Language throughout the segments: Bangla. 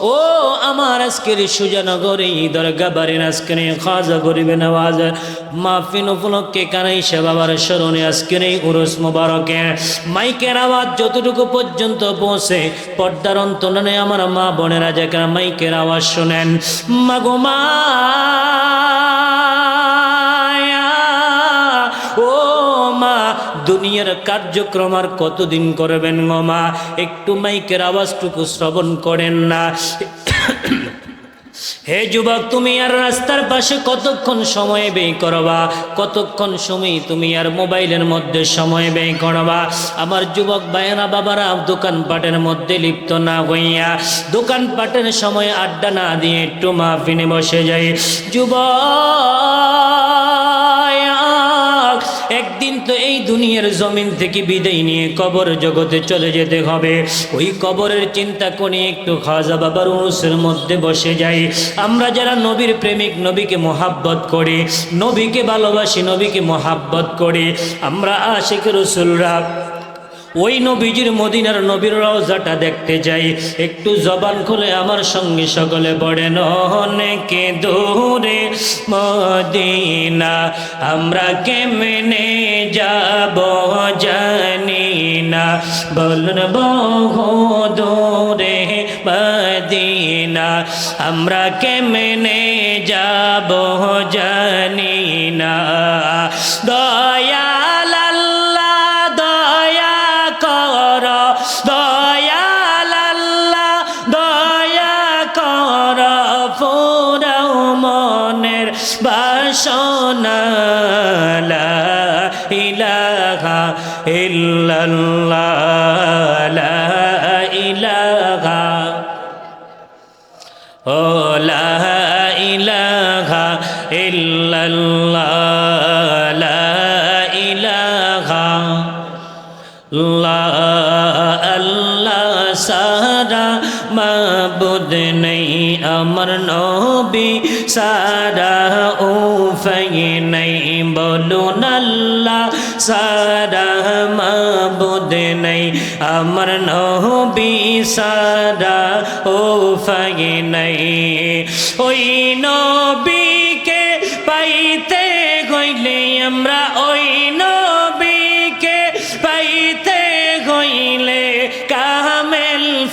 ও আমার আজকের সুজানগরে দরগা বাড়ির আজকের খাজা গরিবে নওয়াজ মাহফিন উপলক্ষে সে বাবার স্মরণে আজকের এই উরস মোবারকে। মাইকের আওয়াজ যতটুকু পর্যন্ত পৌঁছে, পর্দার অন্তরণে আমার মা বোনেরা যেখানে মাইকের আওয়াজ শোনেন মাগো মা। দুনিয়ার কার্যক্রম আর কতদিন করবেন গো মা? একটু মাইকের আওয়াজটুকু শ্রবণ করেন না। হে যুবক, তুমি আর রাস্তার পাশে কতক্ষণ সময় ব্যয় করবা? কতক্ষণ সময় তুমি আর মোবাইলের মধ্যে সময় ব্যয় করবা? আমার যুবক ভাইয়েরা বাবারা দোকানপাটের মধ্যে লিপ্ত না হইয়া দোকানপাটের সময় আড্ডা না দিয়ে একটু মাহফিনে বসে যাই যুবক! একদিন তো এই দুনিয়ার জমিন থেকে বিদায় নিয়ে কবর জগতে চলে যেতে হবে। ওই কবরের চিন্তা করে একটু খাজা বাবার অনুষের মধ্যে বসে যাই। আমরা যারা নবীর প্রেমিক, নবীকে মোহাব্বত করি, নবীকে ভালোবাসি, নবীকে মোহাব্বত করি, আমরা আশেখ রসুলরা ওই নবীজির মদিনার নবীর রওজাটা দেখতে যাই। একটু জবান খুলে আমার সঙ্গে সকলে পড়েন অনেকে দূরে মদিনা, আমরা কেমনে যাব জানি না। বলুন, বহু দূরে মদিনা, আমরা কেমনে যাব জানি না। আল্লাহ সারা মাবুদ নেই, আমার নবী সারা ও নেই। বলুন আল্লাহ, সারা মাবুদ নেই, আমার নবী সারা ও নেই। ওই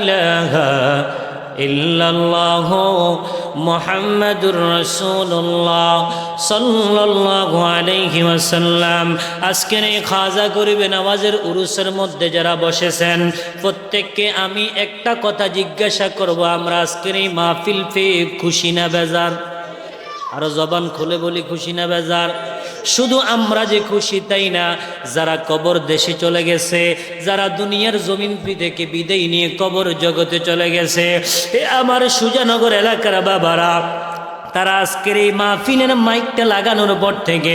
ইলাহা সাল্লাল্লাহু আলাইহি ওয়াসাল্লাম। আজকের এই খাজা করিবে নামাজের উরুসের মধ্যে যারা বসেছেন, প্রত্যেককে আমি একটা কথা জিজ্ঞাসা করব, আমরা আজকের এই মাহফিল খুশি না বেজার? আরও জবান খুলে বলি, খুশি না বেজার? শুধু আমরা যে খুশি তাই না? যারা কবর দেশে চলে গেছে, যারা দুনিয়ার জমিন থেকে বিদেয় নিয়ে কবর জগতে চলে গেছে আমার সুজানগর এলাকার বাবারা তারা আজকের এই মাহফিলের মাইকটা লাগানোর পর থেকে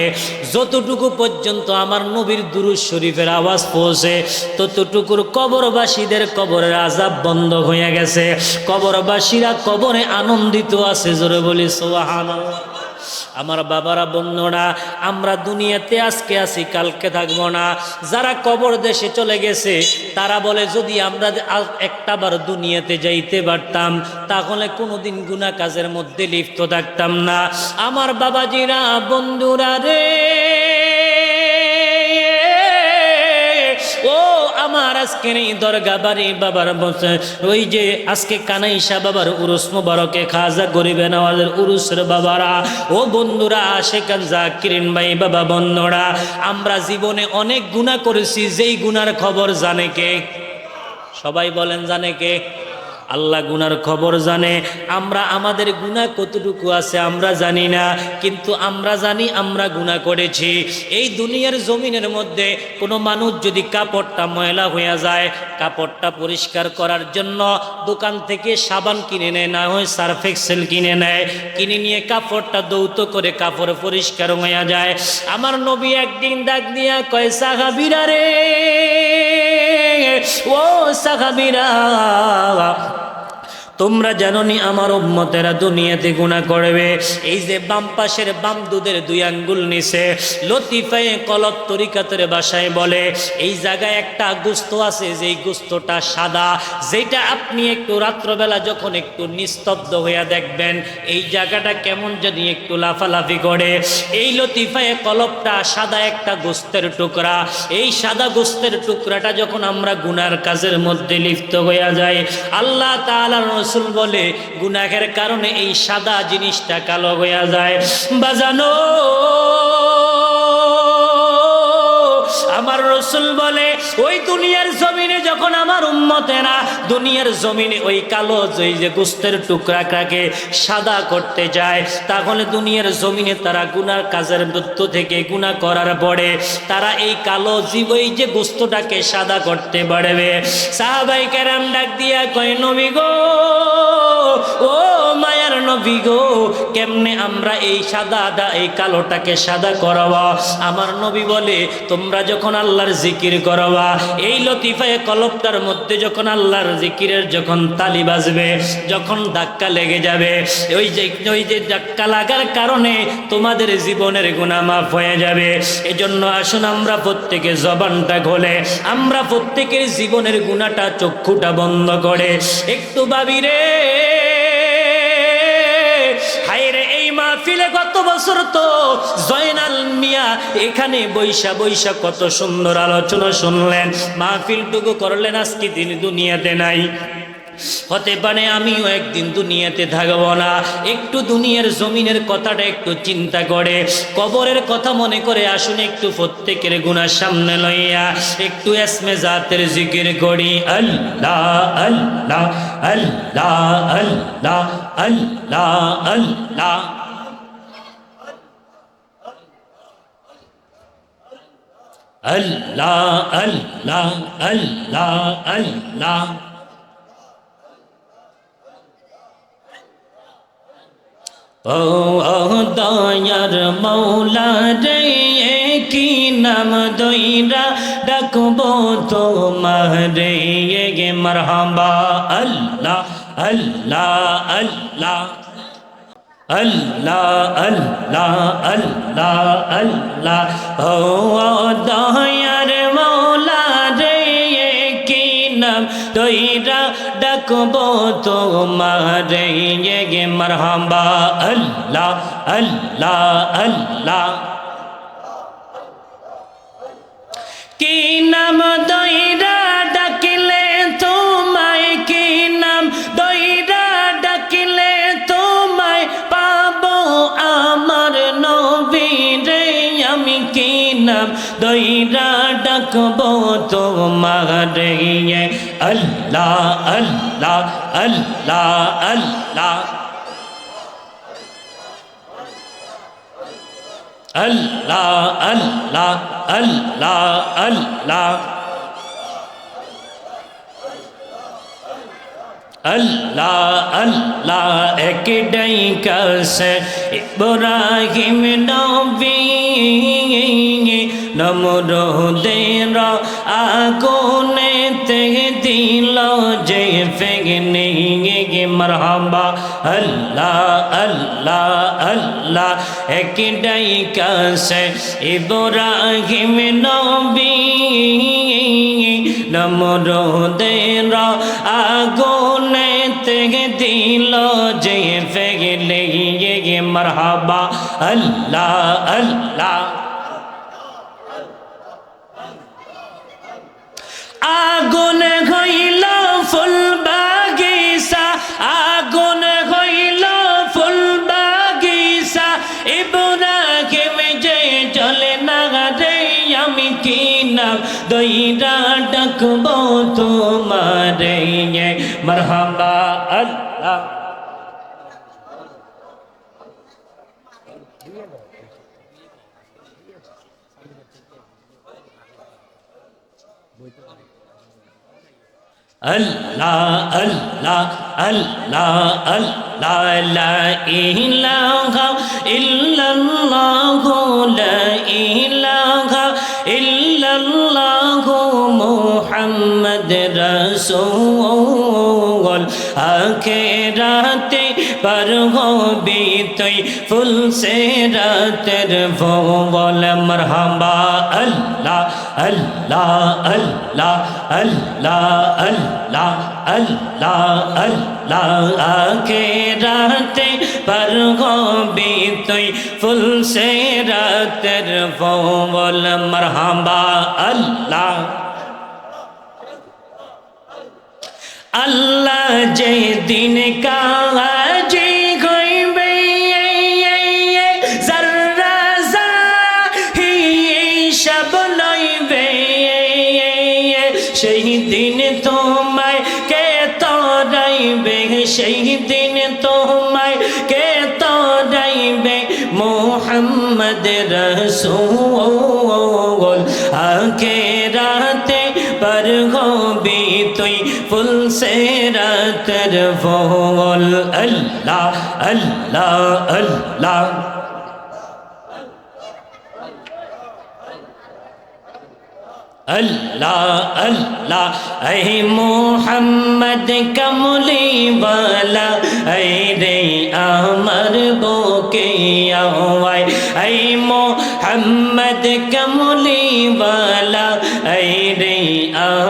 যতটুকু পর্যন্ত আমার নবীর দুরু শরীফের আওয়াজ পৌঁছে, ততটুকুর কবরবাসীদের কবরের আজাব বন্ধ হয়ে গেছে। কবরবাসীরা কবরে আনন্দিত আছে, জোরে বলি সোহান আমার বাবারা, বন্ধুরা, আমরা দুনিয়াতে আজকে আছি, কালকে থাকব না। যারা কবর দেশে চলে গেছে, তারা বলে, যদি আমরা একটাবার দুনিয়াতে যাইতে পারতাম, তাহলে কোনোদিন গুণা কাজের মধ্যে লিপ্ত থাকতাম না। আমার বাবাজিরা, বন্ধুরা রে আমার আজকের এই দরগা বাড়ি বাবার বসে। ওই যে আজকে কানাইশা বাবার উরুস মুবারকে খাজা গরিবে নওয়াজের উরুসের বাবারা। ও বন্ধুরা, সেখান জাকিরিন ভাই, বাবা বন্ধুরা, আমরা জীবনে অনেক গুণা করেছি, যেই গুনার খবর জানে কে? সবাই বলেন জানে কে? আল্লাহ গুনার খবর জানে। আমরা আমাদের গুণা কতটুকু আছে আমরা জানি না, কিন্তু আমরা জানি আমরা গুণা করেছি। এই দুনিয়ার জমিনের মধ্যে কোনো মানুষ যদি কাপড়টা ময়লা হয়ে যায়, কাপড়টা পরিষ্কার করার জন্য দোকান থেকে সাবান কিনে নেয়, না হয় সার্ফ এক্সেল কিনে নেয়, কিনে নিয়ে কাপড়টা দৌত করে কাপড় পরিষ্কার হয়ে যায়। আমার নবী একদিন ডাক দিয়া কয়, সাহাবিরা রে! ও সাহাবিরা তোমরা জানোনি আমার উম্মতেরা দুনিয়াতে গুণা করবে। এই যে বাম পাশের বাম দুধের দুই আঙ্গুল নিছে লতিফায়ে কলব তরিকাতের বাসায় বলে, এই জায়গায় একটা গুস্ত আছে, যেই গুস্তটা সাদা যেটা আপনি একটু রাত্রবেলা যখন একটু নিস্তব্ধ হইয়া দেখবেন, এই জায়গাটা কেমন জানি একটু লাফালাফি করে। এই লতিফায়ে কলবটা সাদা একটা গোস্তের টুকরা। এই সাদা গোস্তের টুকরাটা যখন আমরা গুনার কাজের মধ্যে লিপ্ত হইয়া যাই, আল্লাহ তাআলা রসুল বলে গুনাহের কারণে এই সাদা জিনিসটা কালো হইয়া যায়। বাজানো আমার রসুল বলে, ওই দুনিয়ার জমিনে যখন আমার উম্মতেরা দুনিয়ার জমিনে ওই কালো ওই যে গুস্তের টুকরাটাকে সাদা করতে যায়, তাহলে দুনিয়ার জমিনে তারা গুনার কাজের মধ্য থেকে গুণা করার পরে তারা এই কালো জীব, ওই যে গুস্তটাকে সাদা করতে পারবে। সাহাবাই কেরাম ডাক দিয়া কয়, নবী গো, ও মায়ার নবী গো, কেমনে আমরা এই সাদা দা, এই কালোটাকে সাদা করাবা? আমার নবী বলে, তোমরা যখন আল্লাহর জিকির করবা, এই লতিফায় কলপটার মধ্যে যখন আল্লাহর জিকিরের যখন তালি বাজবে, যখন ধাক্কা লেগে যাবে, ওই যে ওই যে ধাক্কা লাগার কারণে তোমাদের জীবনের গুণা মাফ হয়ে যাবে। এজন্য আসুন আমরা প্রত্যেকে জবানটা খোলে, আমরা প্রত্যেকের জীবনের গুণাটা চক্ষুটা বন্ধ করে। একটু ভাবি রে। মাহফিলে গত বছর তো জয়নাল মিয়া এখানে বৈশা বৈশা কত সুন্দর আলোচনা শুনলেন। মাহফিলটুকু করলেন, আজকে তিনি দুনিয়াতে নাই। হতে পারে আমিও একদিন দুনিয়াতে থাকব না। একটু দুনিয়ার জমিনের কথাটা একটু চিন্তা করে, কবরের কথা মনে করে আসুন একটু প্রত্যেকের গুণার সামনে লইয়া। একটু এসমে জাতের জিকির করি, আল্লাহ আল্লাহ আল্লাহ আল্লাহ আল্লাহ আল্লাহ আল্লাহ। আল্লাহ আল্লাহ আল্লাহ ও দয়ার মৌলা রে কি নাম দইরা ডাকবো তোমার? রে গে মরহাবা। আল্লাহ আল্লাহ আল্লাহ। আল্লাহ আল্লাহ আল্লাহ আল্লাহ। ও দয়ার মৌলা রে কি নাম দইরা ডাকবো তোমার গে মরহাবা। আল্লাহ আল্লাহ আল্লাহ। ডাকবো তোমার আল্লাহ আল্লাহ আল্লাহ আল্লাহ। আল্লাহ আল্লাহ আল্লাহ আল্লাহ। আল্লাহ আল্লাহ একটাই কাছে। ইব্রাহিম নবী। নমরুদের আগুনে তে দিল যে ফেগনে মরহাবা আল্লাহ আল্লাহ আল্লাহ একটাই কাছে ইব্রাহিম নবী নমরুদের আগুনে তে দিল যে ফেগলে মরহাবা আল্লাহ আল্লাহ আগুন হইল ফুল বাগিসা আগুন হইল ফুল বাগিসা ইব্রাহিম যে চলে না রে, আমি কি নাম দইরা ডাক ডাকবো তোমারে? মরহাবা আল্লাহ। Allah, Allah, Allah, Allah, la ilaha illallah, la ilaha illallah, Muhammad Rasul. আখেরাতে پر ہو بیتی فل سے راتر وہ مرحبا اللہ اللہ اللہ اللہ اللہ اللہ اللہ آکے راتے پر ہو بیتی فل سے راتر وہ مرحبا اللہ আল্লাহ যে দিন কাজে হইবে জর্রা হি সব লইবে সেই দিন তোমায় কে তরাইবে, সেই দিন তোমায় কে তরাইবে, মোহাম্মদ রসুল আকে রাতে পর হবি তুই तुई फुल से रातर फोल अल्लाह अल्लाह अल्लाह अल्लाह अल्लाह ऐ मोहम्मद कमली वाला ऐ रे अमर बोके आवाय ऐ मोहम्मद कमली वाला ऐ रे अमर बोके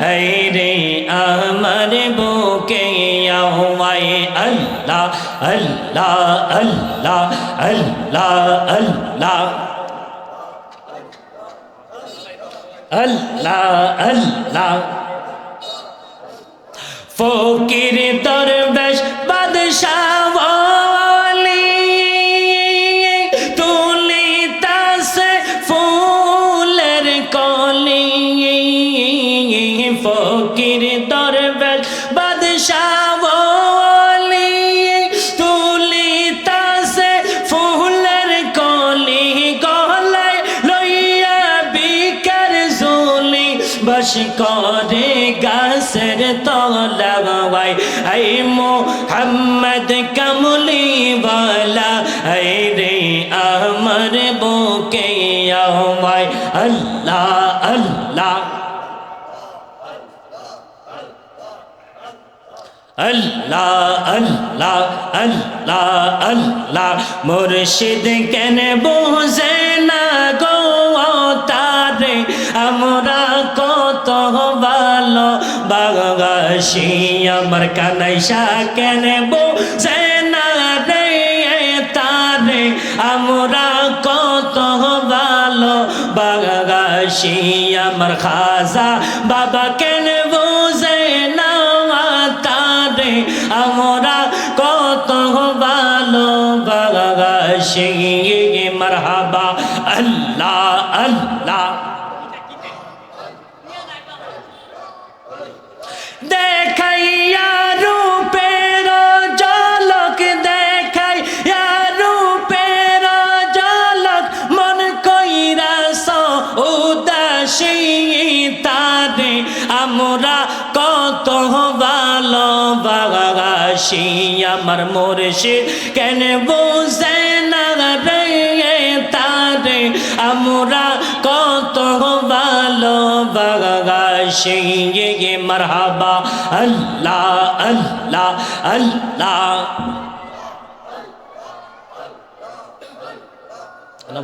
রে আমার বুকে আওয়াই আল্লাহ আল্লাহ আল্লাহ আল্লাহ আল্লাহ। আল্লাহ আল্লাহ। ফকির দরবেশ বাদশাহ বাদশাহ আল্লাহ আল্লাহ আল্লাহ আল্লাহ। মুর্শিদ কেন বোঝে না গো তারে আমরা কত ভালো বাগাসি আমার কানাইশা কেন বোঝে না রে তারে? আমরা কত ভালো বাগাসি আমার খাজা বাবা কেন মারহাবা, আল্লাহ আল্লাহ। দেখাইয়া রূপের জলক দেখাইয়া রূপের জলক মন কইরা উদাসী তারে, আমরা কত ভালো বাগাসি আমার মোরশি কেন বুঝে ভালো বাগাসি মারহাবা আল্লাহ আল্লাহ আল্লাহ না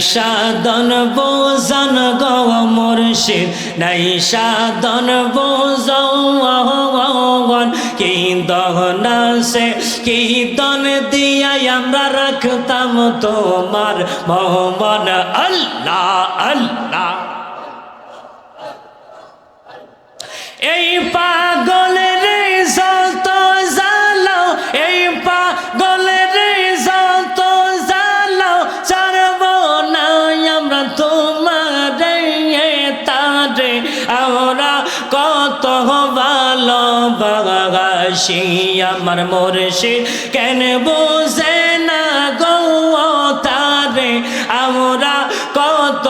সাধন বোজন গো মুর্শিদ, নাই সাধন বোজন কি দহনা সে কি দন দিয়াই আমরা রাখতাম তোমার মোহমন। আল্লাহ আল্লাহ। এই পাগলের ভালোবাসি আমার মোরশি কেন বোঝে না গৌ তারে? আমরা কত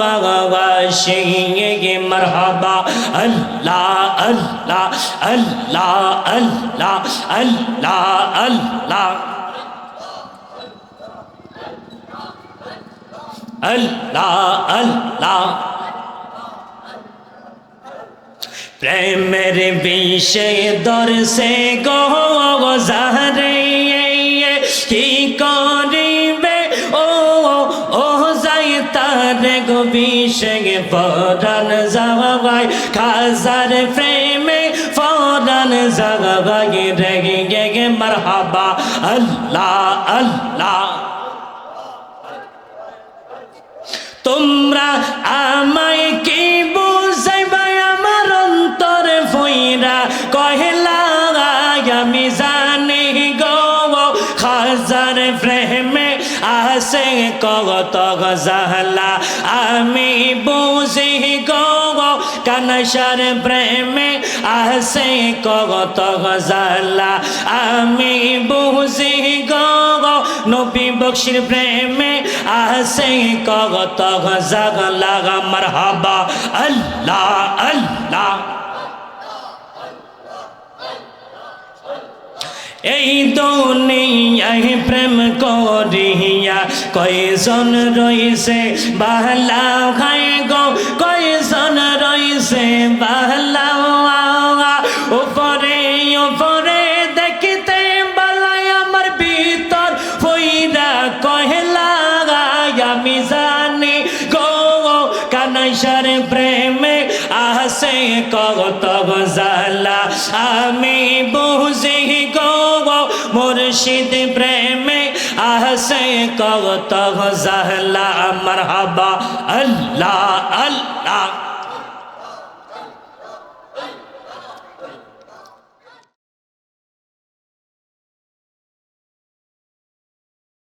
ভালোবাসি। মরহাবা, আল্লাহ আল্লাহ আল্লাহ আল্লাহ আল্লাহ আল্লাহ। আল্লাহ আল্লাহ। প্রেমের বিষয়ে দর্শে গো জাহারে কি করিবে? ও ও যাই তার গো বিষয়ে পরান যাওয়াই খাজার প্রেমে ফরান যাওয়াই রেগে গে মারহাবা, আল্লাহ আল্লাহ। তোমরা আমায় কি বুঝাইবা কহেলা আমি জানি গো খাজার প্রেমে আসে কগত গজালা। আমি বুঝি গো কানসার প্রেমে আসে কগত গজালা। আমি বুঝি গো নবী বক্সির প্রেমে আসে কগত গজালা। মারহাবা, আল্লাহ আল্লাহ। এই দুনিয়ায় প্রেম করিয়া কয়জন রইছে? বাহলা খায় গো, কয়জন রইছে? বাহলা উপরে উপরে দেখিতে বালাই আমার ভিতর ফইরা কহেলা আমি জানি গো কানাইশার প্রেমে আসে কত জালা আমি বুঝি মুর্শিদ প্রেমে আহসে কত জহলা মরহাবা আল্লাহ আল্লাহ।